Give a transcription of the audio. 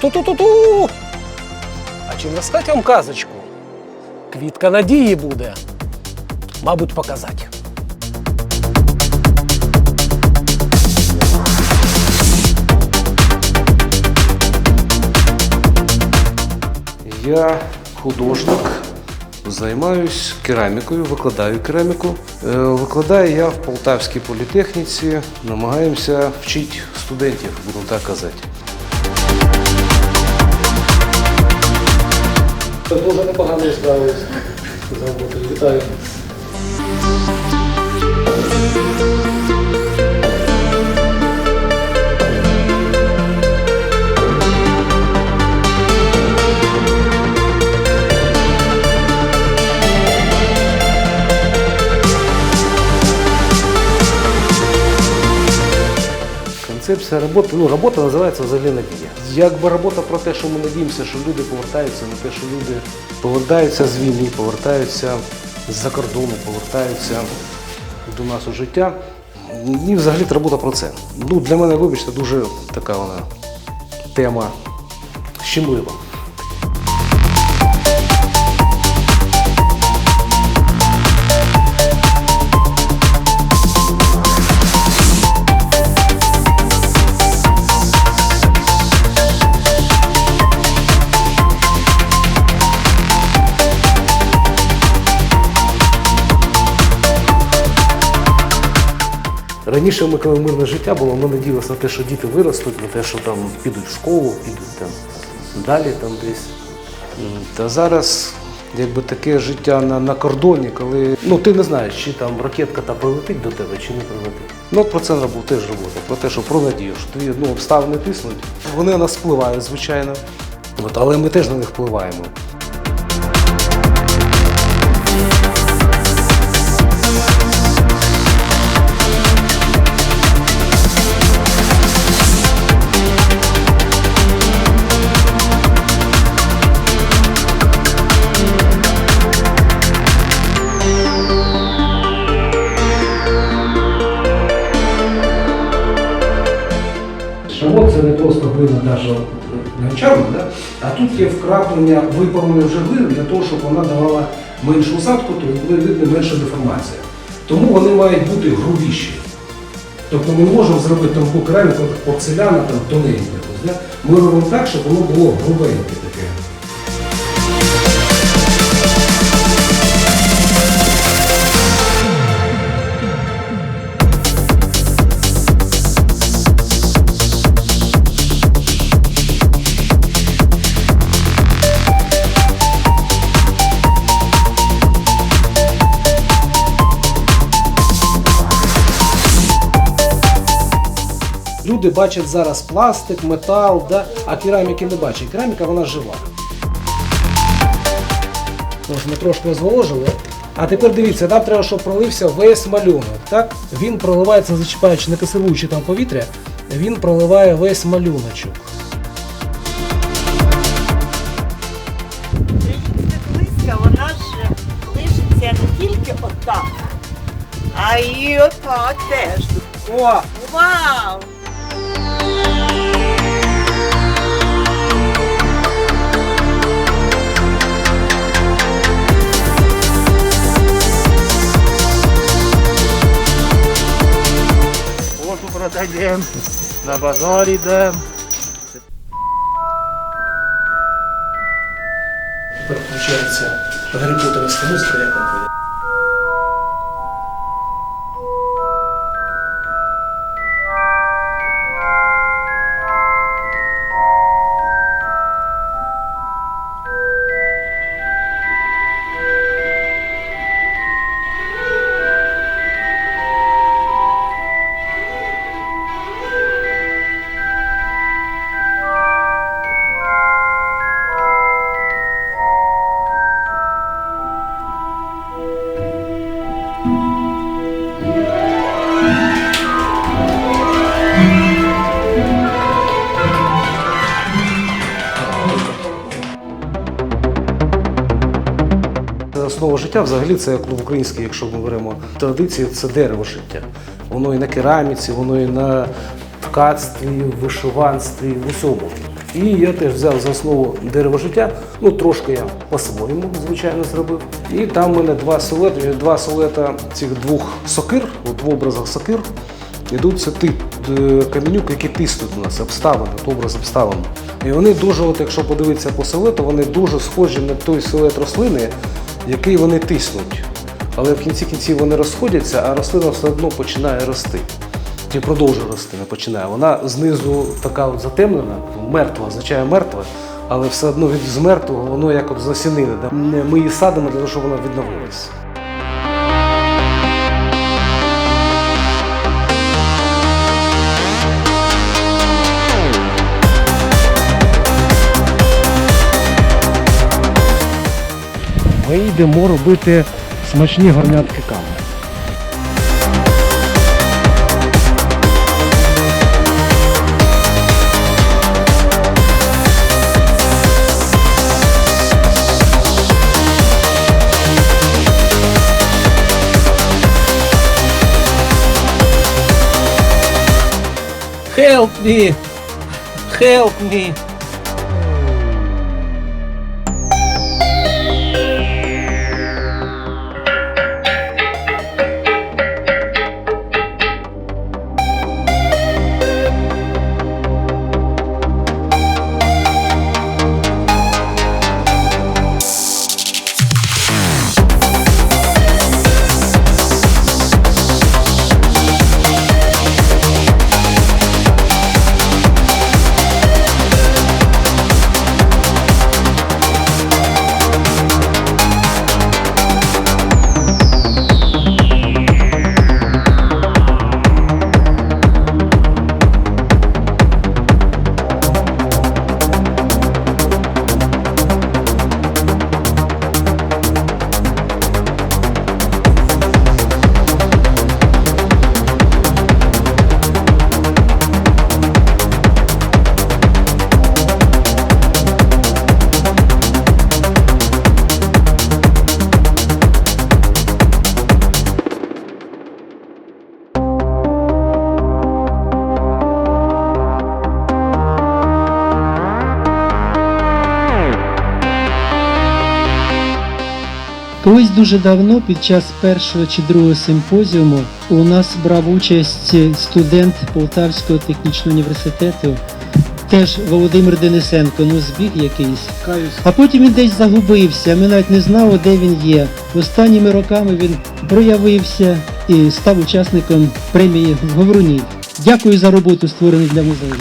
Ту-ту-ту-ту-ту-ту-ту. А чи не розказати вам казочку? Квітка надії буде. Мабуть, показати. Я художник, займаюсь керамікою, викладаю кераміку. Е, Викладаю я в Полтавській політехніці, намагаємося вчити студентів, будемо так казати. Дуже непогано справились. Вітаю. Концепція роботи, ну робота називається взагалі надія. Якби робота про те, що ми надіємося, що люди повертаються, на те, що люди повертаються з війни, повертаються з-за кордону, повертаються до нас у життя. І взагалі робота про це. Ну, для мене, вибачте, дуже така вона тема щемлива. Раніше ми, коли мирне життя було, ми надіялися на те, що діти виростуть, на те, що там підуть в школу, підуть там далі там десь. Та зараз якби таке життя на, на кордоні, коли ну ти не знаєш, чи там ракетка та прилетить до тебе, чи не прилетить. Ну про це треба теж робота, про те, що про надію, що тобі ну, обставини тиснуть. Вони на нас впливають, звичайно. От, але ми теж на них впливаємо. Шавот це не просто глина навіть гончарна, да? а тут є вкраплення випаленої вже глини для того, щоб вона давала меншу усадку, то видно менша деформація. Тому вони мають бути грубіші. Тобто ми можемо зробити там кераміку, порцеляна там тоненька. якось, Да? Ми робимо так, щоб воно було грубеньке Люди бачать зараз пластик, метал, да? а кераміки не бачать. Кераміка вона жива. Тож ми трошки зволожили. А тепер дивіться, нам треба, щоб пролився весь малюнок. Так? Він проливається, зачіпаючи, не кисируючи там повітря, він проливає весь малюночок. Вона ж лишиться не тільки отак, а й отак теж. О, вау! Продаємо, на базар йдемо. Тепер включається Гаррі Поттерівська музика, як вам Основа життя взагалі це як в українській, якщо ми беремо традиції, це дерево життя. Воно і на кераміці, воно і на ткацтві, вишиванстві, в усьому. І я теж взяв за основу дерево життя. Ну трошки я по-своєму, звичайно, зробив. І там в мене два силуети, два силуета цих двох сокир, от в образах сокир. Ідуть це тип е, каменюк, які тиснуть у нас, обставини, от образ обставин. І вони дуже, от якщо подивитися по силуету, вони дуже схожі на той силует рослини, який вони тиснуть. Але в кінці кінців вони розходяться, а рослина все одно починає рости. І продовжує рости, не починає. Вона знизу така от затемнена, мертва, означає мертва, але все одно від з мертвого воно як от засінили. Ми її садимо для того, щоб вона відновилася. Ми йдемо робити смачні горнятки кави. Help me! Help me! Колись дуже давно, під час першого чи другого симпозіуму, у нас брав участь студент Полтавського технічного університету, теж Володимир Денисенко, ну збіг якийсь. А потім він десь загубився, ми навіть не знали, де він є. Останніми роками він проявився і став учасником премії Говорунів. Дякую за роботу, створену для музею.